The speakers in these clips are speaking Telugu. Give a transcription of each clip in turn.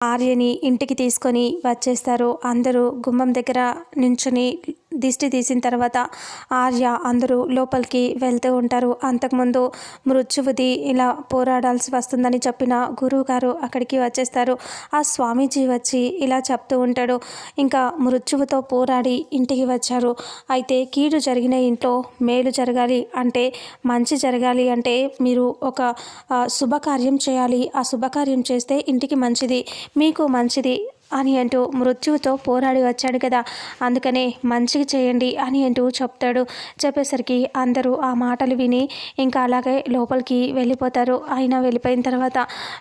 ఆర్యని ఇంటికి తీసుకొని వచ్చేస్తారు. అందరూ గుమ్మం దగ్గర నించుని దిష్టి తీసిన తర్వాత ఆర్య అందరూ లోపలికి వెళ్తూ ఉంటారు. అంతకుముందు మృత్యువుది ఇలా పోరాడాల్సి వస్తుందని చెప్పిన గురువు గారు అక్కడికి వచ్చేస్తారు. ఆ స్వామీజీ వచ్చి ఇలా చెప్తూ ఉంటాడు. ఇంకా మృత్యువుతో పోరాడి ఇంటికి వచ్చారు. అయితే కీడు జరిగిన ఇంట్లో మేలు జరగాలి అంటే మంచి జరగాలి అంటే మీరు ఒక శుభకార్యం చేయాలి. ఆ శుభకార్యం చేస్తే ఇంటికి మంచిది మీకు మంచిది అని అంటూ మృత్యువుతో పోరాడి వచ్చాడు కదా. అందుకనే మంచిగా చేయండి అని అంటూ చెప్తాడు. చెప్పేసరికి అందరూ ఆ మాటలు విని ఇంకా అలాగే లోపలికి వెళ్ళిపోతారు. ఆయన వెళ్ళిపోయిన తర్వాత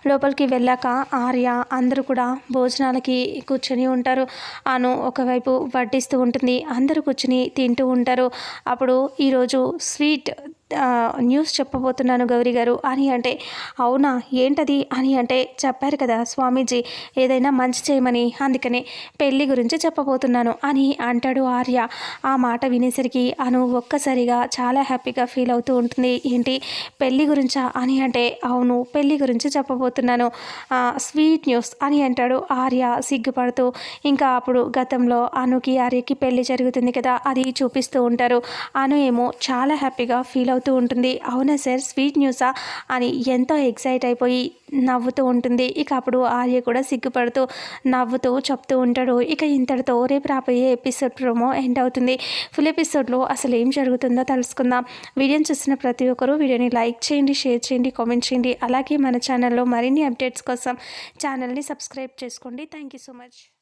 లోపలికి వెళ్ళాక ఆర్య అందరూ కూడా భోజనాలకి కూర్చొని ఉంటారు. అను ఒకవైపు వడ్డిస్తూ ఉంటుంది. అందరూ కూర్చుని తింటూ ఉంటారు. అప్పుడు ఈరోజు స్వీట్ న్యూస్ చెప్పబోతున్నాను గౌరీ గారు. అని అంటే అవునా? ఏంటది? అని అంటే చెప్పారు కదా స్వామీజీ ఏదైనా మంచి చేయమని. అందుకనే పెళ్ళి గురించి చెప్పబోతున్నాను అని అంటాడు ఆర్య. ఆ మాట వినేసరికి అను ఒక్కసారిగా చాలా హ్యాపీగా ఫీల్ అవుతూ ఉంటుంది. ఏంటి? పెళ్ళి గురించా? అని అంటే అవును పెళ్ళి గురించి చెప్పబోతున్నాను. స్వీట్ న్యూస్ అని అంటాడు ఆర్య సిగ్గుపడుతూ. ఇంకా అప్పుడు గతంలో అనుకి ఆర్యకి పెళ్ళి జరుగుతుంది కదా అది చూపిస్తూ ఉంటారు. అను ఏమో చాలా హ్యాపీగా ఫీల్ అవుతూ ఉంటుంది. అవునా సార్? స్వీట్ న్యూసా? అని ఎంతో ఎక్సైట్ అయిపోయి నవ్వుతూ ఉంటుంది. ఇక అప్పుడు ఆర్య కూడా సిగ్గుపడుతూ నవ్వుతూ చెప్తూ ఉంటాడు. ఇక ఇంతటితో రేపు రాబోయే ఎపిసోడ్ ప్రోమో ఎండ్ అవుతుంది. ఫుల్ ఎపిసోడ్లో అసలు ఏం జరుగుతుందో తెలుసుకుందాం. వీడియోని చూసిన ప్రతి ఒక్కరూ వీడియోని లైక్ చేయండి షేర్ చేయండి కామెంట్ చేయండి. అలాగే మన ఛానల్లో మరిన్ని అప్డేట్స్ కోసం ఛానల్ని సబ్స్క్రైబ్ చేసుకోండి. Thank you so much.